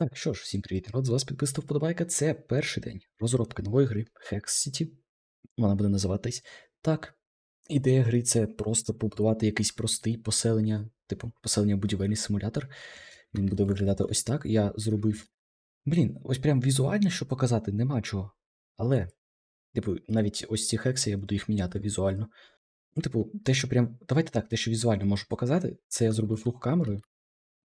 Так, що ж, всім привіт, народ, з вас підписав вподобайка. Це перший день розробки нової гри Hex City. Вона буде називатись так. Ідея гри це просто побудувати якийсь простий поселення, типу поселення будівельний симулятор. Він буде виглядати ось так. Я зробив. Блін, ось прям візуально, що показати, нема чого. Але, типу, навіть ось ці хекси, я буду їх міняти візуально. Ну, типу, те, що прям. Давайте так, те, що візуально можу показати, це я зробив рух камерою.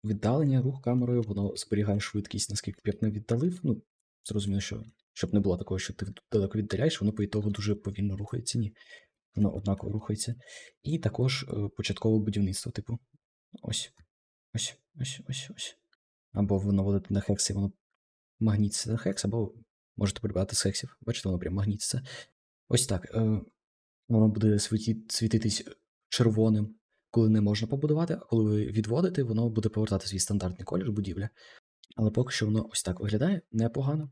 Віддалення, рух камерою, воно зберігає швидкість, наскільки б я б не віддалив. Ну, зрозуміло, що щоб не було такого, що ти далеко віддаляєш, воно по ітогу дуже повільно рухається. Ні. Воно однаково рухається. І також е, початкове будівництво, типу. Ось. Ось, ось, ось, ось. Або ви наводите на хекс, і воно магнітиться на хекс, або можете прибрати з хексів. Бачите, воно прям магнітиться. Ось так. Е, воно буде світитись червоним, коли не можна побудувати, а коли ви відводите, воно буде повертати свій стандартний колір будівля. Але поки що воно ось так виглядає непогано.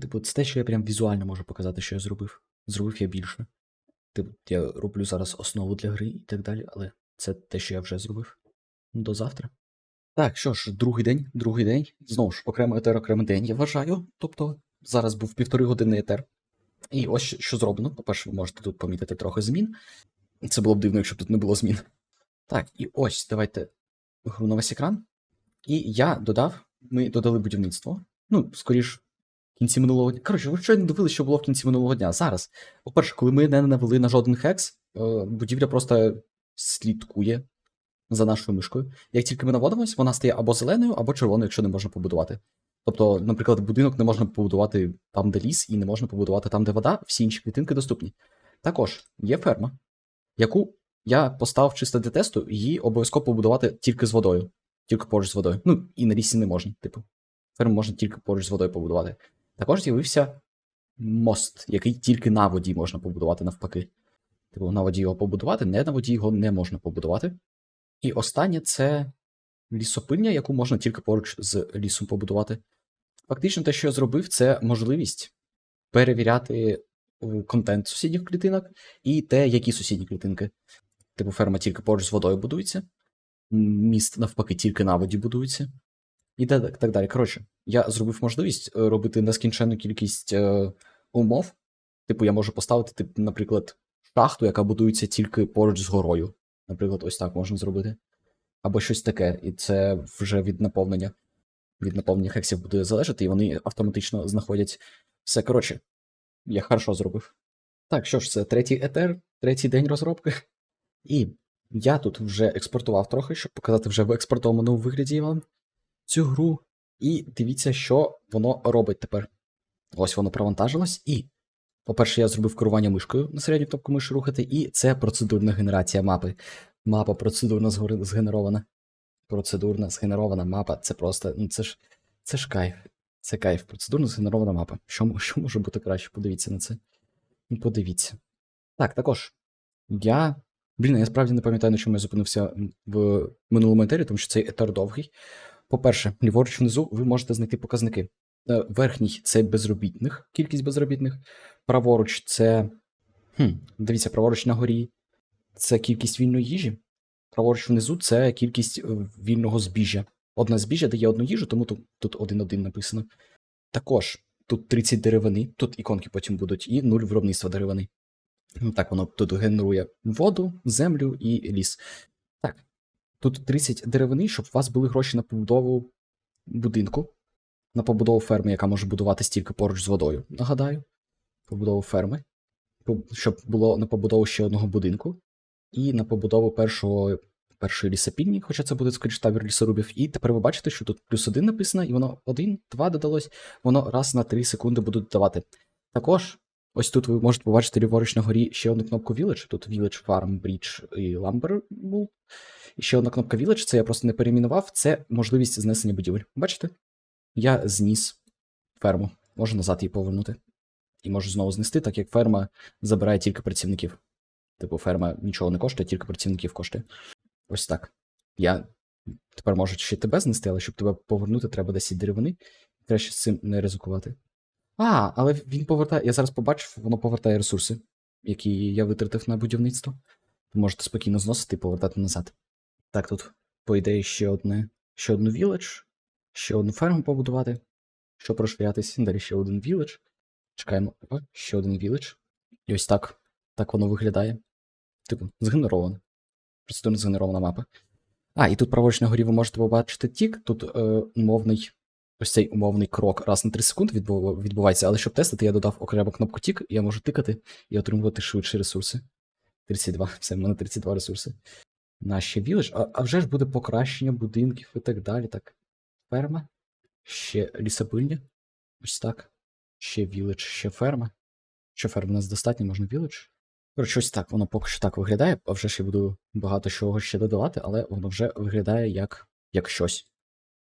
Типу, це те, що я прям візуально можу показати, що я зробив. Зробив я більше. Типу, я роблю зараз основу для гри і так далі, але це те, що я вже зробив. До завтра. Так, що ж, другий день, другий день. Знову ж, окремо етер, окремий день, я вважаю. Тобто, зараз був півтори години етер. І ось що зроблено. По-перше, ви можете тут помітити трохи змін. Це було б дивно, якщо б тут не було змін. Так, і ось давайте гру на весь екран. І я додав, ми додали будівництво. Ну, скоріш, в кінці минулого дня. Коротше, ви щойно дивилися, що було в кінці минулого дня. Зараз. По-перше, коли ми не навели на жоден хекс, е, будівля просто слідкує за нашою мишкою. Як тільки ми наводимось, вона стає або зеленою, або червоною, якщо не можна побудувати. Тобто, наприклад, будинок не можна побудувати там, де ліс, і не можна побудувати там, де вода, всі інші клітинки доступні. Також є ферма, яку я поставив чисто для тесту, її обов'язково побудувати тільки з водою, тільки поруч з водою. Ну, і на лісі не можна, типу. Ферму можна тільки поруч з водою побудувати. Також з'явився мост, який тільки на воді можна побудувати навпаки. Типу, на воді його побудувати, не на воді його не можна побудувати. І останнє це лісопильня, яку можна тільки поруч з лісом побудувати. Фактично, те, що я зробив, це можливість перевіряти е, контент сусідніх клітинок і те, які сусідні клітинки. Типу, ферма тільки поруч з водою будується, міст навпаки тільки на воді будується. І так, так далі. Коротше, я зробив можливість е, робити нескінченну кількість е, умов. Типу, я можу поставити, тип, наприклад, шахту, яка будується тільки поруч з горою. Наприклад, ось так можна зробити. Або щось таке, і це вже від наповнення. Від наповнення хексів буде залежати, і вони автоматично знаходять все. Коротше, я хорошо зробив. Так, що ж, це третій етер, третій день розробки. І я тут вже експортував трохи, щоб показати вже в експортованому вигляді вам цю гру. І дивіться, що воно робить тепер. Ось воно провантажилось, і, по-перше, я зробив керування мишкою на середню кнопку миші рухати, і це процедурна генерація мапи. Мапа процедурно згенерована. Процедурна згенерована мапа. Це просто. Ну це ж це ж кайф. Це кайф. Процедурно згенерована мапа. Що, що може бути краще? Подивіться на це. Подивіться. Так, також. Я. Блін, я справді не пам'ятаю, на чому я зупинився в минулому етері, тому що цей етер довгий. По-перше, ліворуч внизу ви можете знайти показники. Е, Верхній це безробітних, кількість безробітних. Праворуч це. Хм, дивіться, праворуч на горі це кількість вільної їжі. Праворуч внизу це кількість е, вільного збіжжя. Одна збіжжя дає одну їжу, тому тут, тут 1-1 написано. Також тут 30 деревини, тут іконки потім будуть, і 0 виробництва деревини. Так, воно тут генерує воду, землю і ліс. Так, тут 30 деревини, щоб у вас були гроші на побудову будинку, на побудову ферми, яка може будуватись тільки поруч з водою. Нагадаю, побудову ферми, щоб було на побудову ще одного будинку, і на побудову першого, першої лісопільні, хоча це буде скоріш табір лісорубів. І тепер ви бачите, що тут плюс один написано, і воно один, два додалось, воно раз на 3 секунди буде додавати. Також, ось тут ви можете побачити ліворуч на горі ще одну кнопку Village. Тут Village, Farm, Bridge і Lumber був. І ще одна кнопка Village, це я просто не перейменував, це можливість знесення будівель. Бачите? Я зніс ферму. Можу назад її повернути. І можу знову знести, так як ферма забирає тільки працівників. Типу, ферма нічого не коштує, тільки працівників коштує. Ось так. Я тепер можу ще тебе знести, але щоб тебе повернути, треба 10 деревини. Краще з цим не ризикувати. А, але він повертає. Я зараз побачив, воно повертає ресурси, які я витратив на будівництво. Ви можете спокійно зносити і повертати назад. Так, тут, по ідеї, ще одне. Ще одну віледж. Ще одну ферму побудувати, щоб розширятись. Далі ще один віледж. Чекаємо. Опа, ще один віледж. І ось так. Так воно виглядає. Типу, згенеровано. Процедурно згенерована мапа. А, і тут праворуч на горі ви можете побачити тік. Тут е, умовний, ось цей умовний крок раз на 3 секунди відбувається, але щоб тестити, я додав окремо кнопку тік, і я можу тикати і отримувати швидші ресурси. 32, все, в мене 32 ресурси. На ще віледж, а, а вже ж буде покращення будинків і так далі. Так. Ферма, ще лісопильня. Ось так. Ще віледж, ще ферма. Що ферм у нас достатньо, можна віледж. Коротше, ось так, воно поки що так виглядає, а вже ж я буду багато чого ще додавати, але воно вже виглядає як, як щось.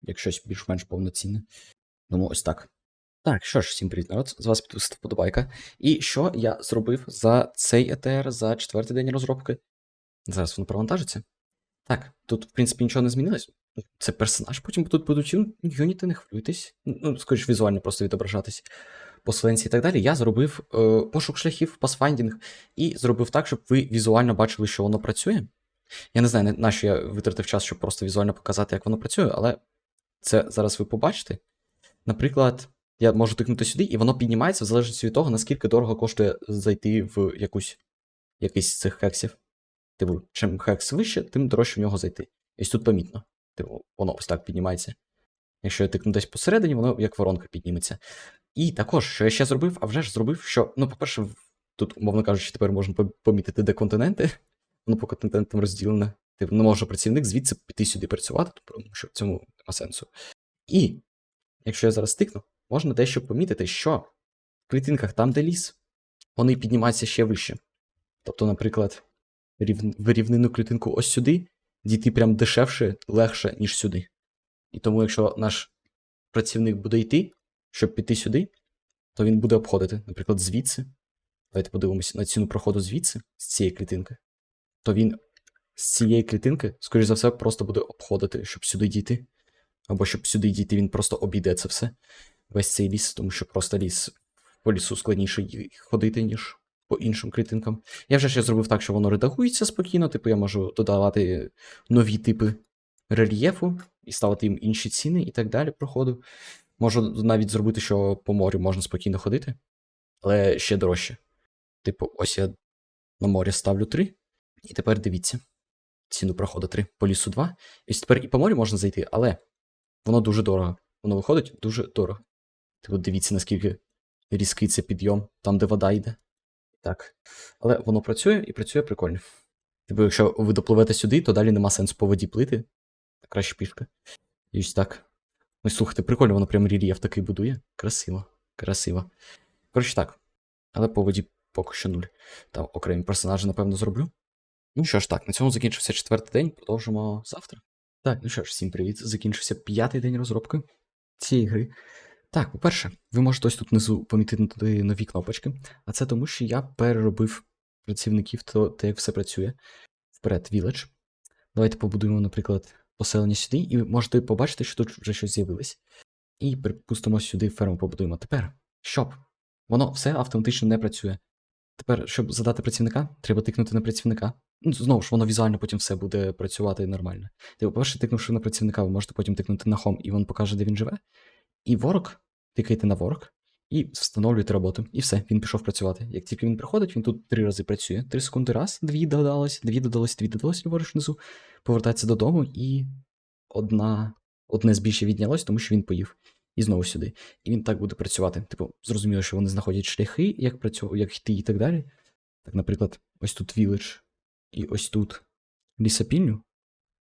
Як щось більш-менш повноцінне. Тому ось так. Так, що ж, всім привіт, народ. З вас підписати вподобайка. І що я зробив за цей ETR, за четвертий день розробки? Зараз воно провантажиться. Так, тут, в принципі, нічого не змінилось. Це персонаж, потім тут будуть юніти, не хвилюйтесь. Ну, скоріш, візуально просто відображатись поселенці і так далі. Я зробив е, пошук шляхів, пасфайндінг, і зробив так, щоб ви візуально бачили, що воно працює. Я не знаю, на- на що я витратив час, щоб просто візуально показати, як воно працює, але це зараз ви побачите. Наприклад, я можу тикнути сюди, і воно піднімається в залежності від того, наскільки дорого коштує зайти в якусь, якийсь з цих хексів. Типу, чим хекс вище, тим дорожче в нього зайти. І тут помітно. Типу, воно ось так піднімається. Якщо я тикну десь посередині, воно як воронка підніметься. І також, що я ще зробив, а вже ж зробив, що, ну, по-перше, тут, умовно кажучи, тепер можна помітити, де континенти. Воно по континентам розділене. Типу, не може працівник звідси піти сюди працювати, тому що в цьому нема сенсу. І якщо я зараз тикну, можна дещо помітити, що в клітинках там, де ліс, вони піднімаються ще вище. Тобто, наприклад, в рівнину клітинку ось сюди дійти прям дешевше, легше, ніж сюди. І тому, якщо наш працівник буде йти, щоб піти сюди, то він буде обходити, наприклад, звідси. Давайте подивимося на ціну проходу звідси, з цієї клітинки. То він з цієї клітинки, скоріш за все, просто буде обходити, щоб сюди дійти. Або щоб сюди дійти, він просто обійде це все. Весь цей ліс, тому що просто ліс по лісу складніше ходити, ніж по іншим клітинкам. Я вже ще зробив так, що воно редагується спокійно, типу я можу додавати нові типи рельєфу і ставити їм інші ціни і так далі проходу. Можу навіть зробити, що по морю можна спокійно ходити, але ще дорожче. Типу, ось я на морі ставлю 3, і тепер дивіться. Ціну проходу 3, по лісу 2. І тепер і по морю можна зайти, але воно дуже дорого. Воно виходить дуже дорого. Типу, дивіться, наскільки різкий це підйом, там, де вода йде. Так. Але воно працює і працює прикольно. Типу, якщо ви допливете сюди, то далі нема сенсу по воді плити. Краще пішки. І ось так. Ось слухайте, прикольно, воно прям рельєф такий будує. Красиво. Красиво. Коротше так. Але по воді поки що нуль. Там окремі персонажі, напевно, зроблю. Ну що ж так, на цьому закінчився четвертий день, продовжимо завтра. Так, ну що ж, всім привіт. Закінчився п'ятий день розробки цієї гри. Так, по-перше, ви можете ось тут внизу помітити нові кнопочки, а це тому, що я переробив працівників, то те, як все працює. Вперед, Village. Давайте побудуємо, наприклад, поселення сюди, і можете побачити, що тут вже щось з'явилось. І припустимо сюди ферму побудуємо. Тепер, щоб воно все автоматично не працює. Тепер, щоб задати працівника, треба тикнути на працівника. Ну, знову ж, воно візуально потім все буде працювати нормально. Типу, по-перше, тикнувши на працівника, ви можете потім тикнути на Home, і він покаже, де він живе. І ворк, тикайте на ворк, і встановлюєте роботу. І все, він пішов працювати. Як тільки він приходить, він тут три рази працює. Три секунди раз, дві додалось, дві додалось, дві додалось, ліворуч внизу. Повертається додому, і одна, одне збільше віднялось, тому що він поїв. І знову сюди. І він так буде працювати. Типу, зрозуміло, що вони знаходять шляхи, як працю... як йти і так далі. Так, наприклад, ось тут віледж, і ось тут лісопільню.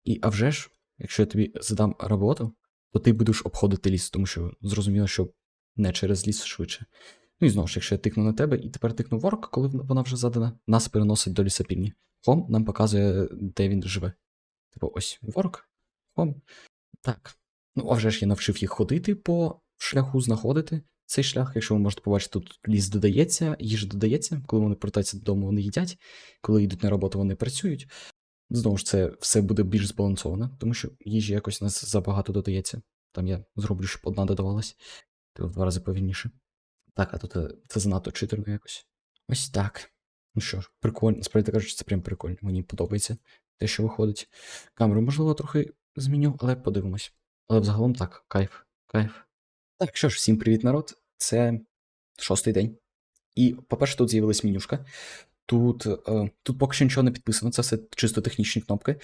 І а вже ж, якщо я тобі задам роботу, то ти будеш обходити ліс, тому що зрозуміло, що не через ліс швидше. Ну і знову ж, якщо я тикну на тебе і тепер тикну ворк, коли вона вже задана, нас переносить до лісопільні. Хом нам показує, де він живе. Типу, ось ворк, хом. Так. Ну, а вже ж я навчив їх ходити по шляху, знаходити цей шлях. Якщо ви можете побачити, тут ліс додається, їжа додається. Коли вони повертаються додому, вони їдять. Коли йдуть на роботу, вони працюють. Знову ж, це все буде більш збалансовано, тому що їжі якось у нас забагато додається. Там я зроблю, щоб одна додавалась. Ти в два рази повільніше. Так, а тут е, це занадто читерно якось. Ось так. Ну що ж, прикольно. Справді кажучи, це прям прикольно. Мені подобається те, що виходить. Камеру, можливо, трохи зміню, але подивимось. Але взагалом так, кайф, кайф. Так, що ж, всім привіт, народ. Це шостий день. І, по-перше, тут з'явилась менюшка. Тут, е, тут поки що нічого не підписано, це все чисто технічні кнопки.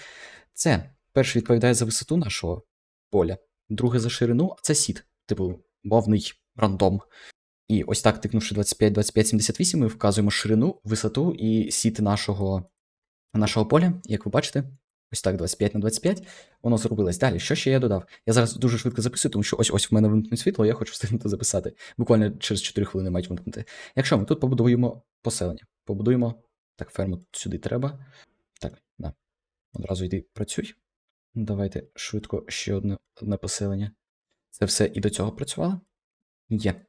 Це перше відповідає за висоту нашого поля, друге за ширину, а це сіт, типу, мовний рандом. І ось так, тикнувши 25, 25, 78, ми вказуємо ширину, висоту і сіт нашого, нашого поля. Як ви бачите, ось так, 25 на 25, воно зробилось. Далі, що ще я додав? Я зараз дуже швидко записую, тому що ось ось в мене вимкнуть світло, я хочу встигнути записати. Буквально через 4 хвилини мають вимкнути. Якщо ми тут побудуємо поселення, побудуємо. Так, ферму сюди треба. Так, да. Одразу йди працюй. Давайте швидко ще одне, одне поселення. Це все і до цього працювало? Є.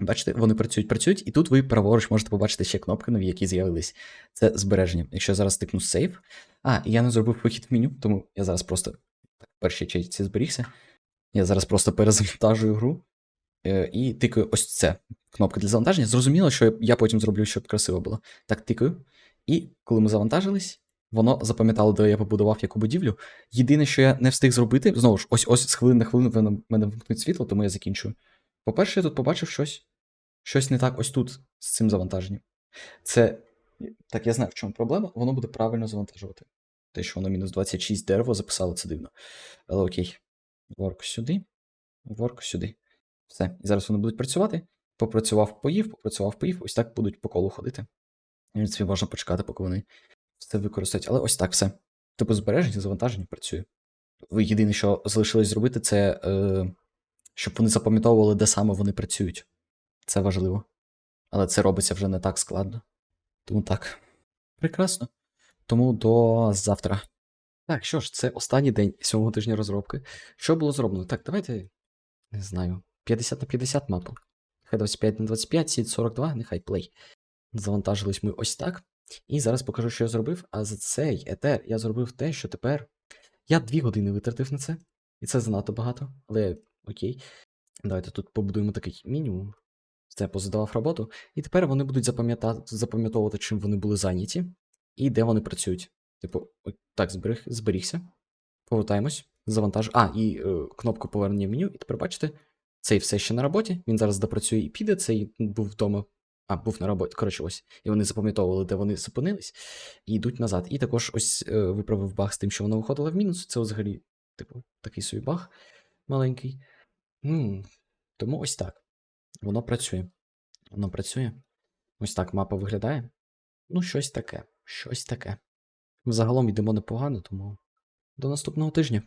Бачите, вони працюють, працюють, і тут ви праворуч можете побачити ще кнопки нові, які з'явились. Це збереження. Якщо я зараз тикну Save. А, і я не зробив вихід в меню, тому я зараз просто так, першій чайці зберігся. Я зараз просто перезавантажую гру е, і тикаю ось це. Кнопка для завантаження. Зрозуміло, що я потім зроблю, щоб красиво було. Так, тикаю. І коли ми завантажились, воно запам'ятало, де я побудував яку будівлю. Єдине, що я не встиг зробити, знову ж, ось ось з хвилини на хвилину в мене вимкнуть світло, тому я закінчую. По-перше, я тут побачив щось. Щось не так ось тут з цим завантаженням. Це. Так, я знаю, в чому проблема, воно буде правильно завантажувати. Те, що воно мінус 26 дерево записало, це дивно. Але окей. Ворк сюди. Ворк сюди. Все. І зараз вони будуть працювати. Попрацював, поїв, попрацював, поїв. Ось так будуть по колу ходити. І, принципі, можна почекати, поки вони все використають. Але ось так все. Типу збереження, завантаження працює. Єдине, що залишилось зробити, це е, щоб вони запам'ятовували, де саме вони працюють. Це важливо. Але це робиться вже не так складно. Тому так. Прекрасно. Тому до завтра. Так, що ж, це останній день сьомого тижня розробки. Що було зроблено? Так, давайте. Не знаю. 50 на 50 мапу. Хай 25 на 25, сід 42, нехай плей. Завантажились ми ось так. І зараз покажу, що я зробив. А за цей етер я зробив те, що тепер. Я 2 години витратив на це. І це занадто багато, але окей. Давайте тут побудуємо такий мінімум. Це позадавав роботу. І тепер вони будуть запам'ятовувати, чим вони були зайняті, і де вони працюють. Типу, так, зберіг, зберігся. Повертаємось. Завантаж. А, і е, кнопку повернення в меню. І тепер бачите, цей все ще на роботі. Він зараз допрацює і піде. Цей був вдома. А, був на роботі. Коротше, ось. І вони запам'ятовували, де вони зупинились, і йдуть назад. І також ось е, виправив баг з тим, що воно виходило в мінус. Це взагалі, типу, такий собі баг маленький. М Тому ось так. Воно працює. Воно працює. Ось так мапа виглядає. Ну, щось таке. Щось таке. Загалом йдемо непогано, тому до наступного тижня.